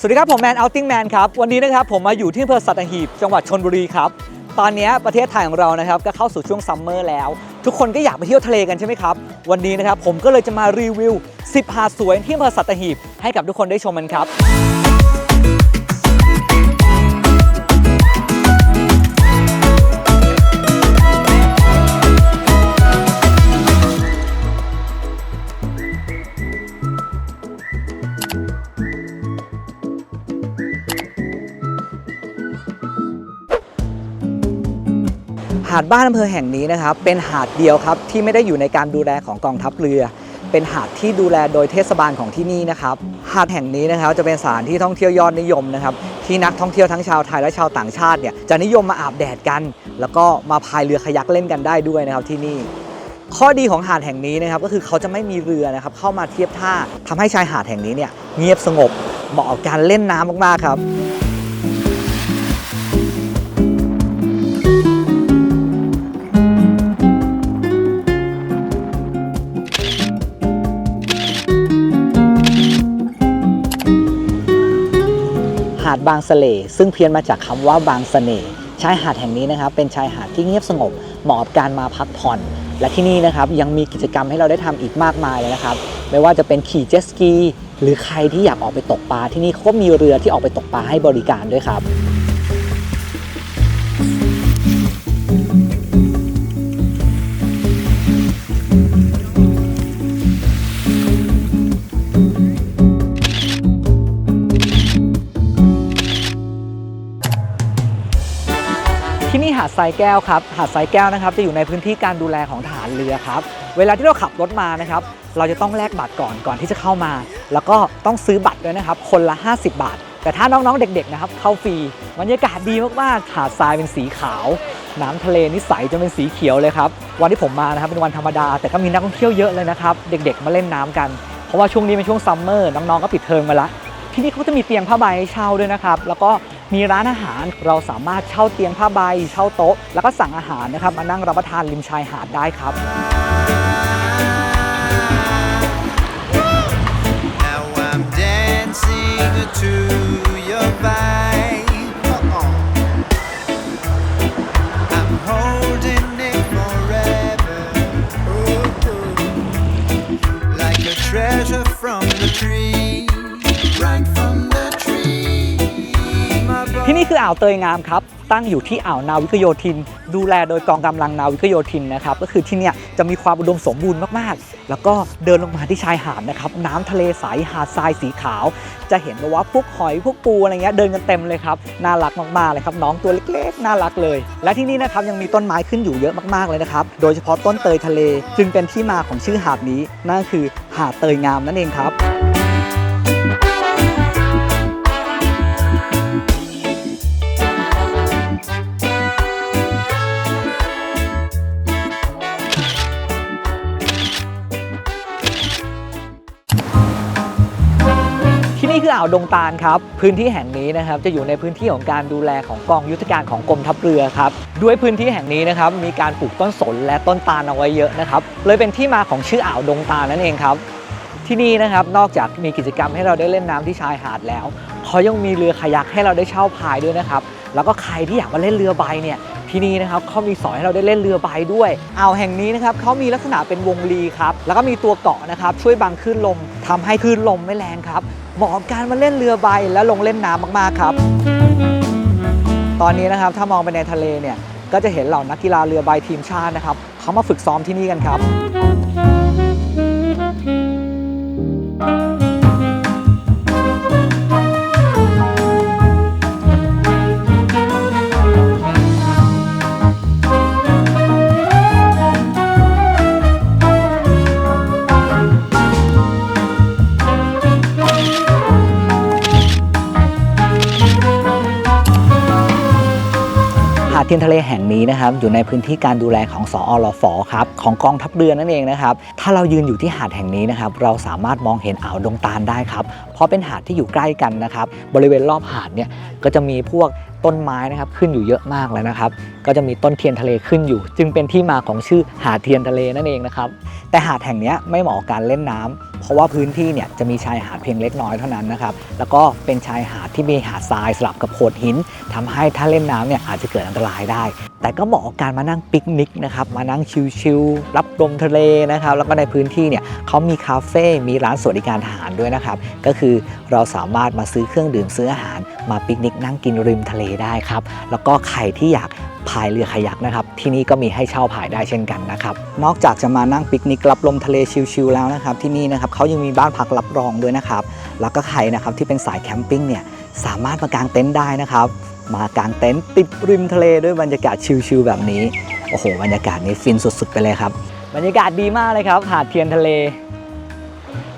สวัสดีครับ ผมแมนเอาติ้งแมนครับ วันนี้นะครับผมมาอยู่ที่อำเภอสัตหีบ จังหวัดชนบุรีครับ ตอนนี้ประเทศไทยของเรานะครับก็เข้าสู่ช่วงซัมเมอร์แล้ว ทุกคนก็อยากไปเที่ยวทะเลกันใช่ไหมครับ วันนี้นะครับผมก็เลยจะมารีวิว 10 หาดสวยที่อำเภอสัตหีบให้กับทุกคนได้ชมกันครับาดบ้านอำเภอแห่งนี้นะครับ เป็นหาดเดียวครับที่ไม่ได้อยู่ในการดูแลของกองทัพเรือ เป็นหาดที่ดูแลโดยเทศบาลของที่นี่นะครับ หาดแห่งนี้นะครับจะเป็นสถานที่ท่องเที่ยวยอดนิยมนะครับ ที่นักท่องเที่ยวทั้งชาวไทยและชาวต่างชาติเนี่ยจะนิยมมาอาบแดดกัน แล้วก็มาพายเรือคายักเล่นกันได้ด้วยนะครับที่นี่ ข้อดีของหาดแห่งนี้นะครับก็คือเขาจะไม่มีเรือนะครับเข้ามาเทียบท่าทำให้ชายหาดแห่งนี้เนี่ยเงียบสงบเหมาะกับการเล่นน้ำมากๆครับ บางสเสลซึ่งเพี้ยนมาจากคำว่าบางเสน่ห์ชายหาดแห่งนี้นะครับเป็นชายหาดที่เงียบสงบเหมาะกับการมาพักผ่อน และที่นี่นะครับยังมีกิจกรรมให้เราได้ทำอีกมากมายเลยนะครับ ไม่ว่าจะเป็นขี่เจ็ตสกี หรือใครที่อยากออกไปตกปลาที่นี่เขาก็มีเรือที่ออกไปตกปลาให้บริการด้วยครับ ที่นี่หาดทรายแก้วครับ หาดทรายแก้วนะครับจะอยู่ในพื้นที่การดูแลของทหารเรือครับ เวลาที่เราขับรถมานะครับ เราจะต้องแลกบัตรก่อนก่อนที่จะเข้ามา แล้วก็ต้องซื้อบัตรด้วยนะครับ คนละ 50 บาท แต่ถ้าน้องๆเด็กๆนะครับเข้าฟรีบรรยากาศดีมากๆหาดทรายเป็นสีขาว น้ำทะเลนี่ใสจนเป็นสีเขียวเลยครับวันที่ผมมานะครับเป็นวันธรรมดา แต่ก็มีนักท่องเที่ยวเยอะเลยนะครับเด็กๆมาเล่นน้ำกันเพราะว่าช่วงนี้เป็นช่วงซัมเมอร์น้องๆก็ปิดเทอมมาละที่นี่เขาจะมีเตียงผ้าใบให้เช่าด้วยนะครับแล้วก็ มีร้านอาหารเราสามารถเช่าเตียงผ้าใบ เช่าโต๊ะ แล้วก็สั่งอาหารนะครับมานั่งรับประทานริมชายหาดได้ครับ Now I'm dancing to อ่าวเตยงามครับตั้งอยู่ที่อ่าวนาวิกโยธิน ดูแลโดยกองกำลังนาวิกโยธินนะครับก็คือที่เนี่ยจะมีความอุดมสมบูรณ์มากๆ แล้วก็เดินลงมาที่ชายหาดนะครับน้ำทะเลใสหาดทรายสีขาว จะเห็นว่าพวกหอยพวกปูอะไรเงี้ยเดินกันเต็มเลยครับน่ารักมากๆเลยครับน้องตัวเล็กๆน่ารักเลย และที่นี่นะครับยังมีต้นไม้ขึ้นอยู่เยอะมากๆเลยนะครับโดยเฉพาะต้นเตยทะเล จึงเป็นที่มาของชื่อหาดนี้นั่นคือหาดเตยงามนั่นเองครับ ออ่าวดงตาลครับพื้นที่แห่งนี้นะครับจะอยู่ในพื้นที่ของการดูแลของกองยุทธการของกรมทัพเรือครับด้วยพื้นที่แห่งนี้นะครับมีการปลูกต้นสนและต้นตาลเอาไว้เยอะนะครับเลยเป็นที่มาของชื่ออ่าวดงตาลนั่นเองครับที่นี่นะครับนอกจากมีกิจกรรมให้เราได้เล่นน้ำที่ชายหาดแล้วเขายังมีเรือคายักให้เราได้เช่าพายด้วยนะครับแล้วก็ใครที่อยากมาเล่นเรือใบเนี่ย ที่นี่นะครับเขามีสอนให้เราได้เล่นเรือใบด้วยอ่าวแห่งนี้นะครับเขามีลักษณะเป็นวงรีครับแล้วก็มีตัวเกาะนะครับช่วยบังคลื่นลมทำให้คลื่นลมไม่แรงครับเหมาะกับการมาเล่นเรือใบและลงเล่นน้ำมากๆครับ ตอนนี้นะครับถ้ามองไปในทะเลเนี่ยก็จะเห็นเหล่านักกีฬาเรือใบทีมชาตินะครับเขามาฝึกซ้อมที่นี่กันครับ เทียนทะเลแห่งนี้นะครับอยู่ในพื้นที่การดูแลของสอรฟครับของกองทัพเรือนั่นเองนะครับถ้าเรายืนอยู่ที่หาดแห่งนี้นะครับเราสามารถมองเห็นอ่าวดงตาลได้ครับเพราะเป็นหาดที่อยู่ใกล้กันนะครับบริเวณรอบหาดเนี่ยก็จะมีพวกต้นไม้นะครับขึ้นอยู่เยอะมากเลยนะครับ ก็จะมีต้นเทียนทะเลขึ้นอยู่ จึงเป็นที่มาของชื่อหาดเทียนทะเลนั่นเองนะครับแต่หาดแห่งนี้ไม่เหมาะกับการเล่นน้ำ เพราะว่าพื้นที่เนี่ยจะมีชายหาดเพียงเล็กน้อยเท่านั้นนะครับ แล้วก็เป็นชายหาดที่มีหาดทรายสลับกับโขดหินทำให้ถ้าเล่นน้ำเนี่ยอาจจะเกิดอันตรายได้ แต่ก็เหมาะกับการมานั่งปิกนิกนะครับ มานั่งชิลๆรับลมทะเลนะครับ แล้วก็ในพื้นที่เนี่ยเขามีคาเฟ่ มีร้านสวัสดิการทหารด้วยนะครับ ก็คือเราสามารถมาซื้อเครื่องดื่มซื้ออาหาร มาปิกนิกนั่งกินริมทะเลได้ครับ แล้วก็ใครที่อยาก พายเรือคายักนะครับ ที่นี่ก็มีให้เช่าพายได้เช่นกันนะครับ นอกจากจะมานั่งปิกนิกรับลมทะเลชิลๆแล้วนะครับ ที่นี่นะครับเขายังมีบ้านพักรับรองด้วยนะครับ แล้วก็ใครนะครับที่เป็นสายแคมปิ้งเนี่ยสามารถมากางเต็นท์ได้นะครับ มากางเต็นท์ติดริมทะเลด้วยบรรยากาศชิลๆแบบนี้โอ้โหบรรยากาศนี้ฟินสุดๆไปเลยครับ บรรยากาศดีมากเลยครับ หาดเทียนทะเล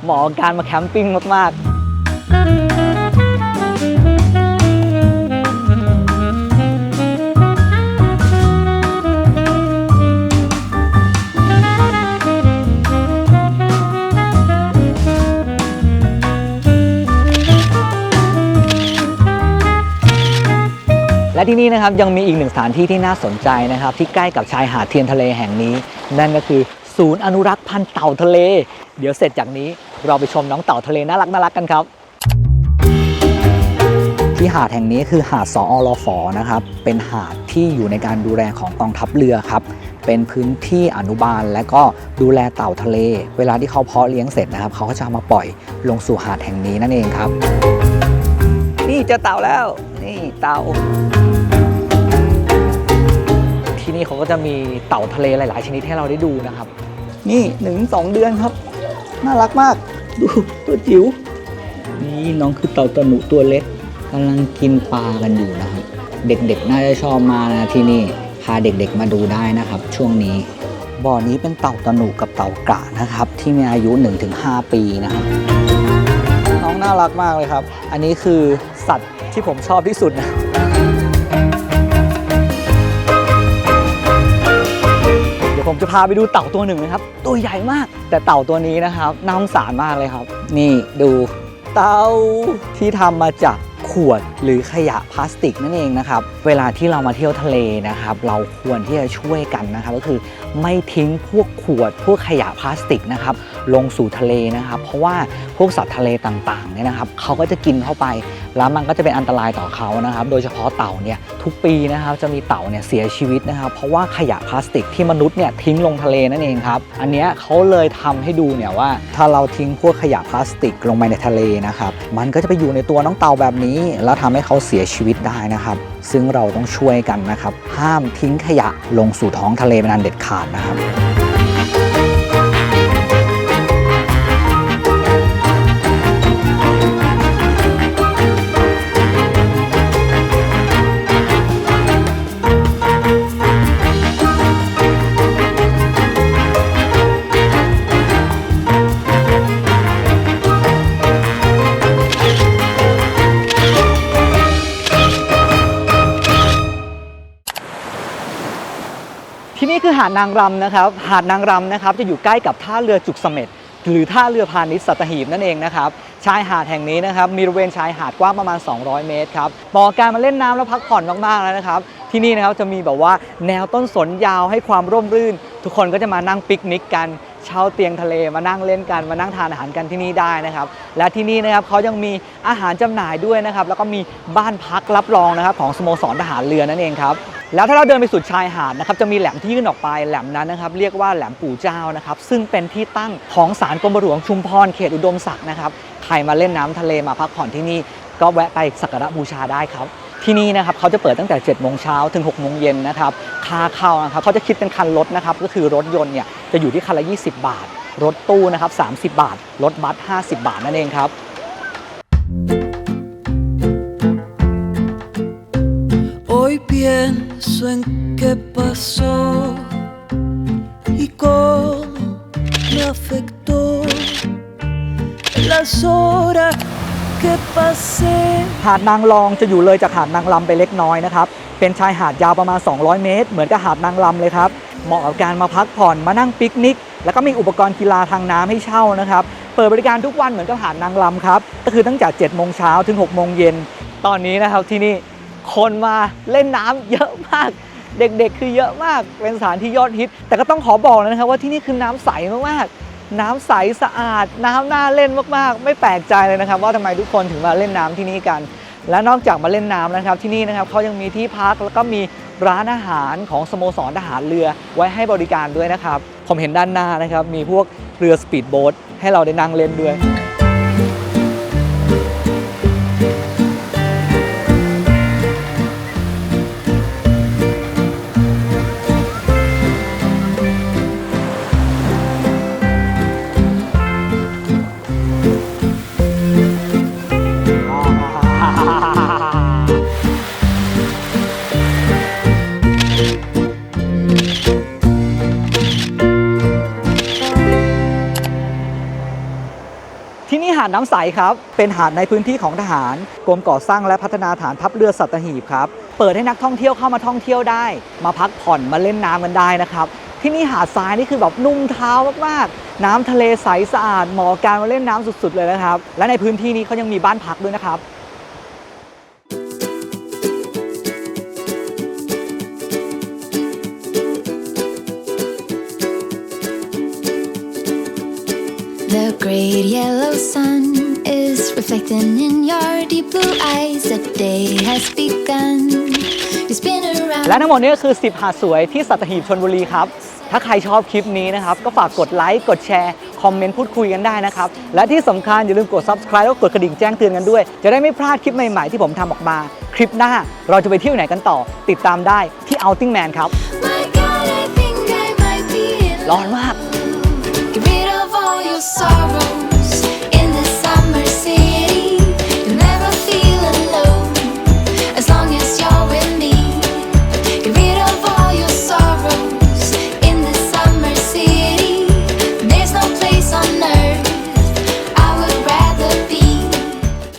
เหมาะกับการมาแคมปิ้งมากๆ และที่นี่นะครับยังมีอีกหนึ่งสถานที่ที่น่าสนใจนะครับ ที่ใกล้กับชายหาดเทียนทะเลแห่งนี้ นั่นก็คือศูนย์อนุรักษ์พันธุ์เต่าทะเล เดี๋ยวเสร็จจากนี้เราไปชมน้องเต่าทะเลน่ารักน่ารักกันครับ ที่หาดแห่งนี้คือหาดสอรฟอนะครับเป็นหาดที่อยู่ในการดูแลของกองทัพเรือครับเป็นพื้นที่อนุบาลและก็ดูแลเต่าทะเล เวลาที่เขาเพาะเลี้ยงเสร็จนะครับ เขาก็จะมาปล่อยลงสู่หาดแห่งนี้นั่นเองครับ เจอเต่าแล้ว นี่เต่า ที่นี่เขาก็จะมีเต่าทะเลหลาย ๆ ชนิดให้เราได้ดูนะครับ นี่หนึ่งสองเดือนครับ น่ารักมาก ดูตัวจิ๋วนี่น้องคือเต่าตะหนุตัวเล็กกำลังกินปลากันอยู่นะครับ เด็กๆ น่าจะชอบมากนะที่นี่พาเด็กๆมาดูได้นะครับ ช่วงนี้บ่อนี้เป็นเต่าตะหนุกับเต่ากระนะครับ ที่มีอายุ 1-5 ปีนะครับ น้องน่ารักมากเลยครับ อันนี้คือ สัตว์ที่ผมชอบที่สุดนะเดี๋ยวผมจะพาไปดูเต่าตัวหนึ่งนะครับ ตัวใหญ่มากแต่เต่าตัวนี้นะครับน่าสงสารมากเลยครับ นี่ดูเต่าที่ทำมาจากขวดหรือขยะพลาสติกนั่นเองนะครับ เวลาที่เรามาเที่ยวทะเลนะครับ เราควรที่จะช่วยกันนะครับ ก็คือไม่ทิ้งพวกขวดพวกขยะพลาสติกนะครับ ลงสู่ทะเลนะครับ เพราะว่าพวกสัตว์ทะเลต่างๆเนี่ยนะครับเขาก็จะกินเข้าไป แล้วมันก็จะเป็นอันตรายต่อเขานะครับ โดยเฉพาะเต่าเนี่ยทุกปีนะครับจะมีเต่าเนี่ยเสียชีวิตนะครับ เพราะว่าขยะพลาสติกที่มนุษย์เนี่ยทิ้งลงทะเลนั่นเองครับอันเนี้ยเขาเลยทำให้ดูเนี่ยว่า ถ้าเราทิ้งพวกขยะพลาสติกลงไปในทะเลนะครับมันก็จะไปอยู่ในตัวน้องเต่าแบบนี้ แล้วทำให้เขาเสียชีวิตได้นะครับ ซึ่งเราต้องช่วยกันนะครับ ห้ามทิ้งขยะลงสู่ท้องทะเลเป็นอันเด็ดขาดนะครับ หาดนางรำนะครับ หาดนางรำนะครับจะอยู่ใกล้กับท่าเรือจุกเสม็ดหรือท่าเรือพาณิชย์สัตหีบนั่นเองนะครับ ชายหาดแห่งนี้นะครับ มีบริเวณชายหาดกว้างประมาณ 200 เมตรครับเหมาะกับการมาเล่นน้ำแล้วพักผ่อนมากๆแล้วนะครับ ที่นี่นะครับจะมีแบบว่าแนวต้นสนยาวให้ความร่มรื่น ทุกคนก็จะมานั่งปิกนิกกันเช่าเตียงทะเลมานั่งเล่นกันมานั่งทานอาหารกันที่นี่ได้นะครับ และที่นี่นะครับเขายังมีอาหารจำหน่ายด้วยนะครับ แล้วก็มีบ้านพักรับรองนะครับของสโมสรทหารเรือนั่นเองครับ แล้วถ้าเราเดินไปสุดชายหาดนะครับจะมีแหลมที่ยื่นออกไปแหลมนั้นนะครับเรียกว่าแหลมปู่เจ้านะครับซึ่งเป็นที่ตั้งของศาลกรมหลวงชุมพรเขตอุดมศักดิ์นะครับใครมาเล่นน้ำทะเลมาพักผ่อนที่นี่ ก็แวะไปสักการะบูชาได้ครับ ที่นี่นะครับเขาจะเปิดตั้งแต่7จ็ดโมงเช้าถึง6กโมงเย็นนะครับค่าเข้านะครับเขาจะคิดเป็นคันรถนะครับก็คือรถยนต์เนี่ยจะอยู่ที่คันละ 20 บาท รถตู้นะครับ30 บาท รถบัส50 บาทนั่นเองครับ Hoy pienso en qué pasó y cómo me afectó las horas que pasé. หาดนางรองจะอยู่เลยจากหาดนางลำไปเล็กน้อยนะครับ เป็นชายหาดยาวประมาณ 200 เมตร เหมือนกับหาดนางลำเลยครับ เหมาะกับการมาพักผ่อนมานั่งปิกนิก แล้วก็มีอุปกรณ์กีฬาทางน้ำให้เช่านะครับ เปิดบริการทุกวันเหมือนกับหาดนางลำครับ ก็คือตั้งแต่7โมงเช้าถึง6โมงเย็น ตอนนี้นะครับที่นี่ คนมาเล่นน้ำเยอะมาก เด็กๆ คือเยอะมากเป็นสถานที่ยอดฮิต แต่ก็ต้องขอบอกเลยนะครับว่าที่นี่คือน้ำใสมากๆ น้ำใสสะอาด น้ำน่าเล่นมากๆ ไม่แปลกใจเลยนะครับ ว่าทำไมทุกคนถึงมาเล่นน้ำที่นี่กัน และนอกจากมาเล่นน้ำนะครับที่นี่นะครับเขายังมีที่พักแล้วก็มีร้านอาหารของสโมสรทหารเรือไว้ให้บริการด้วยนะครับ ผมเห็นด้านหน้านะครับ มีพวกเรือสปีดโบ๊ทให้เราได้นั่งเล่นด้วย น้ำใสครับ เป็นหาดในพื้นที่ของทหาร กรมก่อสร้างและพัฒนาฐานทัพเรือสัตหีบครับ เปิดให้นักท่องเที่ยวเข้ามาท่องเที่ยวได้ มาพักผ่อนมาเล่นน้ำกันได้นะครับ ที่นี่หาดทรายนี่คือแบบนุ่มเท้ามากๆ น้ำทะเลใสสะอาดเหมาะกับการมาเล่นน้ำสุดๆ เลยนะครับ และในพื้นที่นี้เขายังมีบ้านพักด้วยนะครับ The great yellow sun reflecting in your deep blue eyes. The day has begun. You spin around. และทั้งหมดนี้ก็คือ 10 หาดสวยที่สัตหีบชนบุรีครับ ถ้าใครชอบคลิปนี้นะครับ ก็ฝากกดไลค์ กดแชร์ คอมเมนต์พูดคุยกันได้นะครับ และที่สำคัญอย่าลืมกด subscribe แล้วก็กดกระดิ่งแจ้งเตือนกันด้วย จะได้ไม่พลาดคลิปใหม่ ๆ ที่ผมทำออกมา คลิปหน้าเราจะไปเที่ยวไหนกันต่อ ติดตามได้ที่ Outing Man ครับ My God, I think I might be in ร้อนมาก